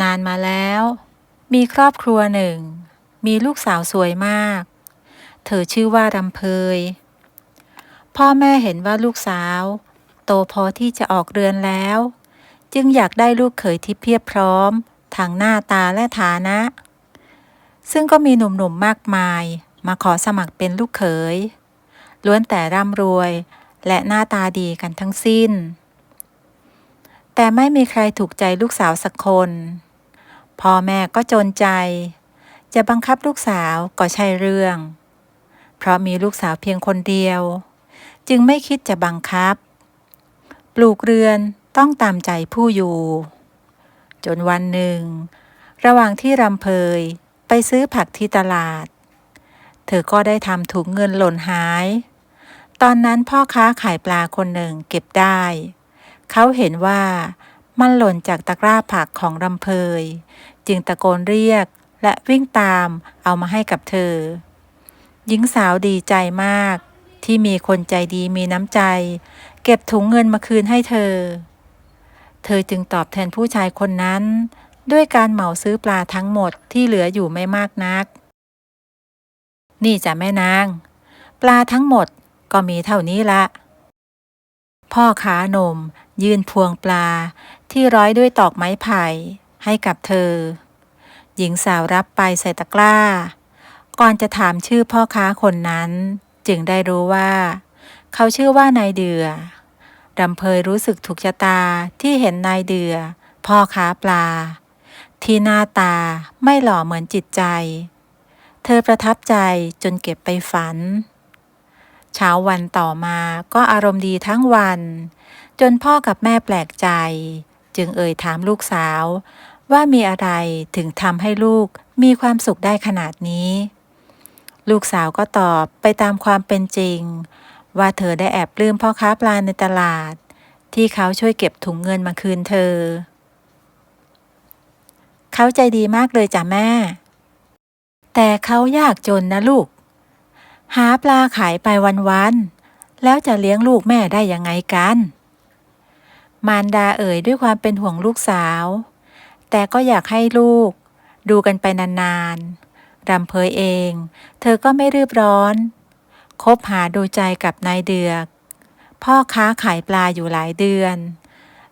นานมาแล้ว มีครอบครัวหนึ่ง มีลูกสาวสวยมาก เธอชื่อว่ารำเพย พ่อแม่เห็นว่าลูกสาว โตพอที่จะออกเรือนแล้ว จึงอยากได้ลูกเขยที่เพียบพร้อมทางหน้าตาและฐานะ ซึ่งก็มีหนุ่มๆมากมาย มาขอสมัครเป็นลูกเขยล้วนแต่ร่ำรวยและหน้าตาดีกันทั้งสิ้น แต่ไม่มีใครถูกใจลูกสาวสักคน พ่อแม่ก็จนใจ จะบังคับลูกสาวก็ใช่เรื่อง เพราะมีลูกสาวเพียงคนเดียว จึงไม่คิดจะบังคับ ปลูกเรือนต้องตามใจผู้อยู่ จนวันหนึ่ง ระหว่างที่รำเพยไปซื้อผักที่ตลาด เธอก็ได้ทำถุงเงินหล่นหาย ตอนนั้นพ่อค้าขายปลาคนหนึ่งเก็บได้ เขาเห็นว่ามันหล่นจากตะกร้าผักของรำเพย จึงตะโกนเรียกและวิ่งตามเอามาให้กับเธอ หญิงสาวดีใจมาก ที่มีคนใจดีมีน้ำใจ เก็บถุงเงินมาคืนให้เธอ เธอจึงตอบแทนผู้ชายคนนั้น ด้วยการเหมาซื้อปลาทั้งหมดที่เหลืออยู่ไม่มากนัก นี่จ้ะแม่นาง ปลาทั้งหมดก็มีเท่านี้ละ พ่อค้านม ยื่นพวงปลาที่ร้อยด้วยตอกไม้ไผ่ให้กับเธอ หญิงสาวรับไปใส่ตะกร้า ก่อนจะถามชื่อพ่อค้าคนนั้น จึงได้รู้ว่า เขาชื่อว่านายเดือดำเพยรู้สึกถูกชะตาที่เห็นนายเดือ พ่อค้าปลา ที่หน้าตาไม่หล่อเหมือนจิตใจ เธอประทับใจจนเก็บไปฝัน เช้าวันต่อมาก็อารมณ์ดีทั้งวัน จนพ่อกับแม่แปลกใจ จึงเอ่ยถามลูกสาว ว่ามีอะไรถึงทำให้ลูกมีความสุขได้ขนาดนี้ ลูกสาวก็ตอบไปตามความเป็นจริง ว่าเธอได้แอบปลื้มพ่อค้าปลาในตลาด ที่เขาช่วยเก็บถุงเงินมาคืนเธอ เขาใจดีมากเลยจ้ะแม่ แต่เขายากจนนะลูก หาปลาขายไปวันๆแล้วจะเลี้ยงลูกแม่ได้ยังไงกัน มารดาเอ่ยด้วยความเป็นห่วงลูกสาว แต่ก็อยากให้ลูก ดูกันไปนานๆรำเพยเอง เธอก็ไม่รีบร้อน คบหาดูใจกับนายเดือก พ่อค้าขายปลาอยู่หลายเดือน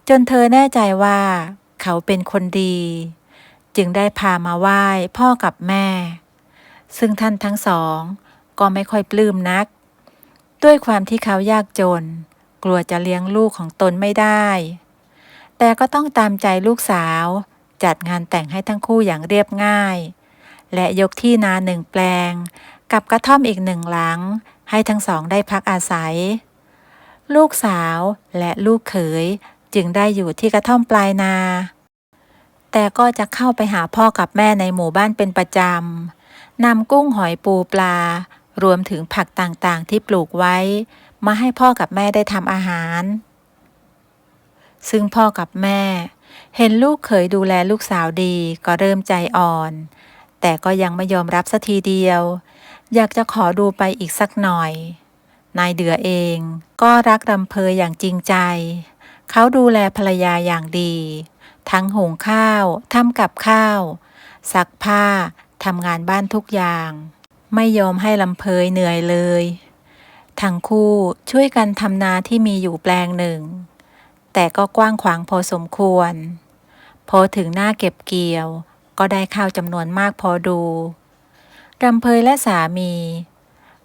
จนเธอแน่ใจว่า เขาเป็นคนดี จึงได้พามาไหว้พ่อกับแม่ ซึ่งท่านทั้งสองก็ไม่ค่อยปลื้มนัก ด้วยความที่เขายากจน กลัวจะเลี้ยงลูกของตนไม่ได้ แต่ก็ต้องตามใจลูกสาว จัดงานแต่งให้ทั้งคู่อย่างเรียบง่าย และยกที่นาหนึ่งแปลง กับกระท่อมอีกหนึ่งหลัง ให้ทั้งสองได้พักอาศัย ลูกสาวและลูกเขยจึงได้อยู่ที่กระท่อมปลายนา แต่ก็จะเข้าไปหาพ่อกับแม่ในหมู่บ้านเป็นประจำนำกุ้งหอยปูปลา รวมถึงผักต่างๆที่ปลูกไว้ มาให้พ่อกับแม่ได้ทำอาหาร ซึ่งพ่อกับแม่ เห็นลูกเขยดูแลลูกสาวดีก็เริ่มใจอ่อน แต่ก็ยังไม่ยอมรับสักทีเดียว อยากจะขอดูไปอีกสักหน่อย นายเดือเองก็รักรำเพยอย่างจริงใจ เขาดูแลภรรยาอย่างดี ทั้งหุงข้าวทำกับข้าวซักผ้าทำงานบ้านทุกอย่าง ไม่ยอมให้ลำเพยเหนื่อยเลย ทั้งคู่ช่วยกันทำนาที่มีอยู่แปลงหนึ่ง แต่ก็กว้างขวางพอสมควร พอถึงหน้าเก็บเกี่ยว ก็ได้ข้าวจำนวนมากพอดูรำเพยและสามี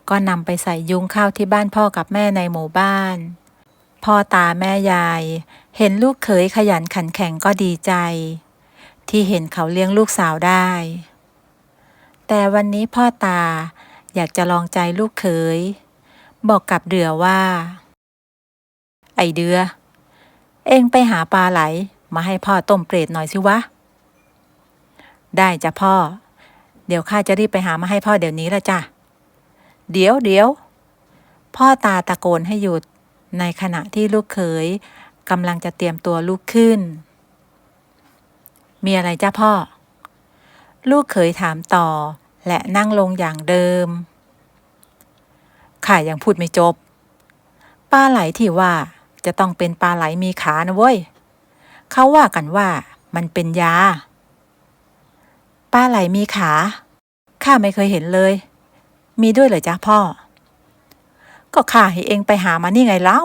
ก็นำไปใส่ยุงข้าวที่บ้านพ่อกับแม่ในหมู่บ้าน พ่อตาแม่ยาย เห็นลูกเขยขยันขันแข็งก็ดีใจ ที่เห็นเขาเลี้ยงลูกสาวได้ แต่วันนี้พ่อตาอยากจะลองใจลูกเขย บอกกับเดือว่า ไอเดือ เองไปหาปลาไหล มาให้พ่อต้มเปรตหน่อยสิวะ ได้จ้ะพ่อ เดี๋ยวข้าจะรีบไปหามาให้พ่อเดี๋ยวนี้ละจ้ะ เดี๋ยวเดี๋ยว พ่อตาตะโกนให้หยุด ในขณะที่ลูกเขยกำลังจะเตรียมตัวลุกขึ้น มีอะไรจ้าพ่อ ลูกเขยถามต่อและนั่งลงอย่างเดิม ข้ายังพูดไม่จบ ปลาไหลที่ว่าจะต้องเป็นปลาไหลมีขานะเว้ย เขาว่ากันว่ามันเป็นยา ปลาไหลมีขา ข้าไม่เคยเห็นเลย มีด้วยเหรอจ๊ะพ่อ ก็ข้าให้เองไปหามานี่ไงเล่า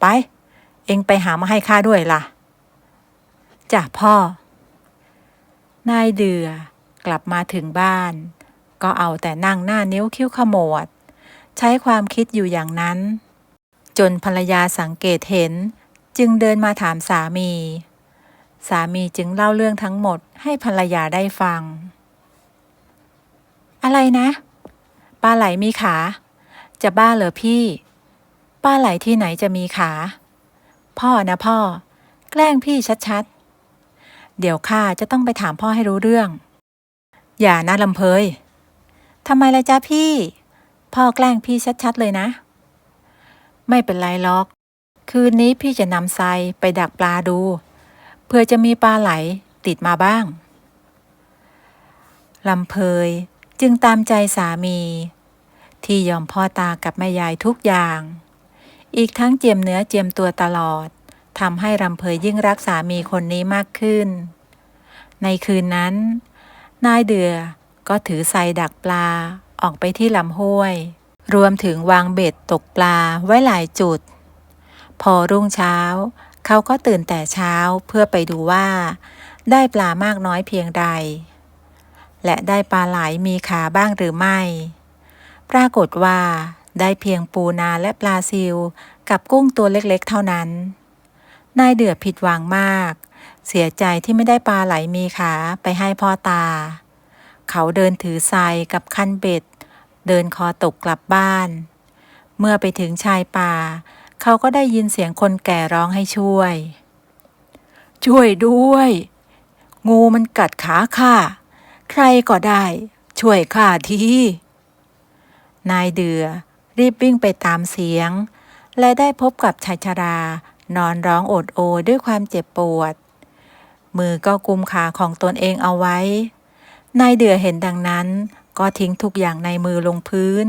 ไป เองไปหามาให้ข้าด้วยล่ะจ้ะพ่อ นายเดือกลับมาถึงบ้าน ก็เอาแต่นั่งหน้านิ้วคิ้วขมวด ใช้ความคิดอยู่อย่างนั้น จนภรรยาสังเกตเห็น จึงเดินมาถามสามี สามีจึงเล่าเรื่องทั้งหมดให้ภรรยาได้ฟัง อะไรนะปลาไหลมีขา จะบ้าเหรอพี่ปลาไหลที่ไหนจะมีขา พ่อนะพ่อ แกล้งพี่ชัดๆ เดี๋ยวข้าจะต้องไปถามพ่อให้รู้เรื่อง อย่านะลำเพยทำไมล่ะจ๊ะพี่ พ่อแกล้งพี่ชัดๆเลยนะ ไม่เป็นไรหรอก คืนนี้พี่จะนำไซไปดักปลาดู เพื่อจะมีปลาไหลติดมาบ้างลำเพยจึงตามใจสามี ที่ยอมพ่อตากับแม่ยายทุกอย่าง อีกทั้งเจียมเนื้อเจียมตัวตลอดทำให้ลำเพยยิ่งรักสามีคนนี้มากขึ้น ในคืนนั้น นายเดือก็ถือไซดักปลา ออกไปที่ลำห้วย รวมถึงวางเบ็ดตกปลาไว้หลายจุด พอรุ่งเช้า เขาก็ตื่นแต่เช้าเพื่อไปดูว่า ได้ปลามากน้อยเพียงใด และได้ปลาไหลมีขาบ้างหรือไม่ ปรากฏว่าได้เพียงปูนาและปลาซิวกับกุ้งตัวเล็กๆ เท่านั้น นายเดือดผิดหวังมาก เสียใจที่ไม่ได้ปลาไหลมีขาไปให้พ่อตา เขาเดินถือทรายกับคันเบ็ด เดินคอตกกลับบ้าน เมื่อไปถึงชายป่า เขาก็ได้ยินเสียงคนแก่ร้องให้ช่วย ช่วยด้วย งูมันกัดขาข้าใครก็ได้ ช่วยข้าทีนายเดือ รีบวิ่งไปตามเสียง และได้พบกับชายชรา นอนร้องโอดโอยด้วยความเจ็บปวด มือก็กุมขาของตนเองเอาไว้ นายเดือเห็นดังนั้น ก็ทิ้งทุกอย่างในมือลงพื้น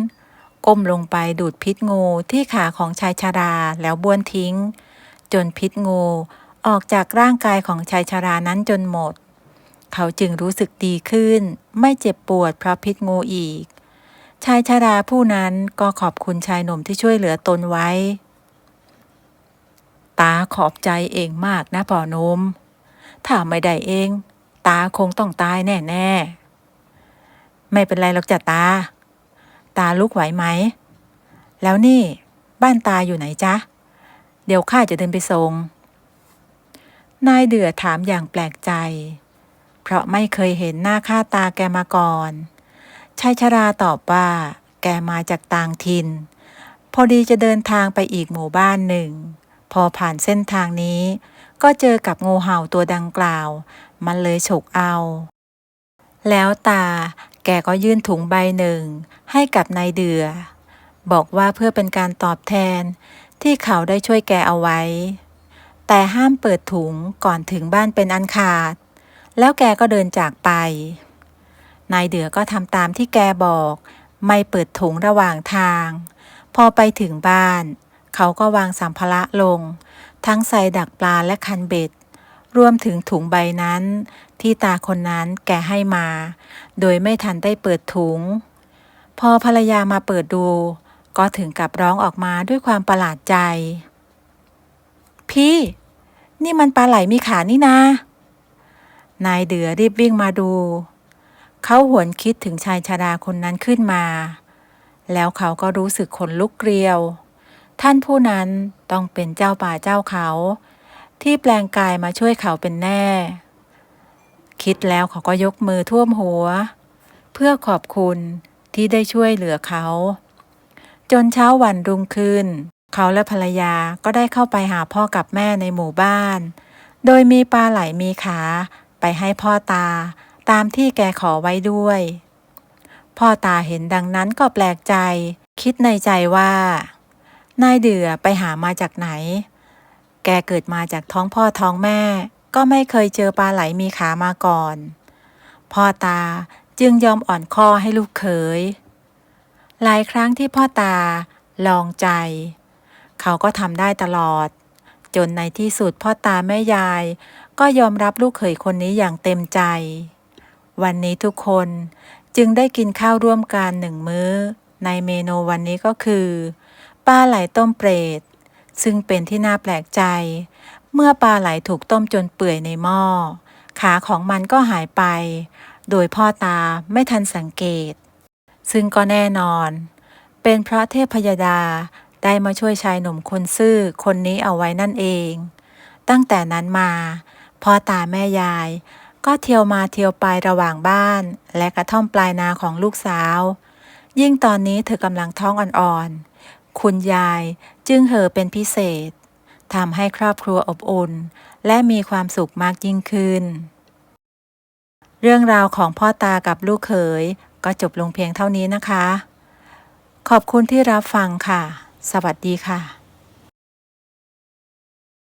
ก้มลงไปดูดพิษงูที่ขาของชายชาราแล้วบ้วนทิ้ง จนพิษงูออกจากร่างกายของชายชารานั้นจนหมด เขาจึงรู้สึกดีขึ้น ไม่เจ็บปวดเพราะพิษงูอีก ชายชาราผู้นั้นก็ขอบคุณชายหนุ่มที่ช่วยเหลือตนไว้ ตาขอบใจเองมากนะพ่อนมถ้าไม่ได้เอง ตาคงต้องตายแน่ ๆ ไม่เป็นไรหรอกจ้ะตา ตาลุกไหวไหม แล้วนี่บ้านตาอยู่ไหนจ๊ะ เดี๋ยวข้าจะเดินไปส่ง นายเดือถามอย่างแปลกใจ เพราะไม่เคยเห็นหน้าค่าตาแกมาก่อน ชายชราตอบว่า แกมาจากต่างถิ่น พอดีจะเดินทางไปอีกหมู่บ้านหนึ่ง พอผ่านเส้นทางนี้ ก็เจอกับงูเห่าตัวดังกล่าว มันเลยฉกเอาแล้วตา แกก็ยื่นถุงใบหนึ่ง ให้กับนายเดือ บอกว่าเพื่อเป็นการตอบแทนที่เขาได้ช่วยแกเอาไว้ แต่ห้ามเปิดถุงก่อนถึงบ้านเป็นอันขาด แล้วแกก็เดินจากไป นายเดือก็ทำตามที่แกบอก ไม่เปิดถุงระหว่างทาง พอไปถึงบ้าน เขาก็วางสัมภาระลง ทั้งใส่ดักปลาและคันเบ็ด รวมถึงถุงใบนั้น ที่ตาคนนั้นแกให้มา โดยไม่ทันได้เปิดถุง พอภรรยามาเปิดดู ก็ถึงกับร้องออกมาด้วยความประหลาดใจ พี่ นี่มันปลาไหลมีขานี่นานายเดือรีบวิ่งมาดู เขาหวนคิดถึงชายชาราคนนั้นขึ้นมา แล้วเขาก็รู้สึกขนลุกเกลียว ท่านผู้นั้นต้องเป็นเจ้าป่าเจ้าเขา ที่แปลงกายมาช่วยเขาเป็นแน่ คิดแล้วเขาก็ยกมือท่วมหัว เพื่อขอบคุณที่ได้ช่วยเหลือเขา จนเช้าวันรุ่งขึ้น เขาและภรรยาก็ได้เข้าไปหาพ่อกับแม่ในหมู่บ้าน โดยมีปลาไหลมีขาไปให้พ่อตาตามที่แกขอไว้ด้วย พ่อตาเห็นดังนั้นก็แปลกใจ คิดในใจว่า นายเดือไปหามาจากไหน แกเกิดมาจากท้องพ่อท้องแม่ ก็ไม่เคยเจอปลาไหลมีขามาก่อน พ่อตาจึงยอมอ่อนข้อให้ลูกเขย หลายครั้งที่พ่อตาลองใจ เขาก็ทำได้ตลอด จนในที่สุดพ่อตาแม่ยาย ก็ยอมรับลูกเขยคนนี้อย่างเต็มใจ วันนี้ทุกคนจึงได้กินข้าวร่วมกันหนึ่งมื้อ ในเมนูวันนี้ก็คือปลาไหลต้มเปรต ซึ่งเป็นที่น่าแปลกใจ เมื่อปลาไหลถูกต้มจนเปื่อยในหม้อ ขาของมันก็หายไป โดยพ่อตาไม่ทันสังเกต ซึ่งก็แน่นอน เป็นเพราะเทพยดาได้มาช่วยชายหนุ่มคนซื่อคนนี้เอาไว้นั่นเอง ตั้งแต่นั้นมา พ่อตาแม่ยาย ก็เที่ยวมาเที่ยวไประหว่างบ้าน และกระท่อมปลายนาของลูกสาว ยิ่งตอนนี้เธอกำลังท้องอ่อนๆ คุณยายจึงเห่อเป็นพิเศษทำให้ครอบครัวอบอุ่น และมีความสุขมากยิ่งขึ้น เรื่องราวของพ่อตากับลูกเขยก็จบลงเพียงเท่านี้นะคะ ขอบคุณที่รับฟังค่ะ สวัสดีค่ะ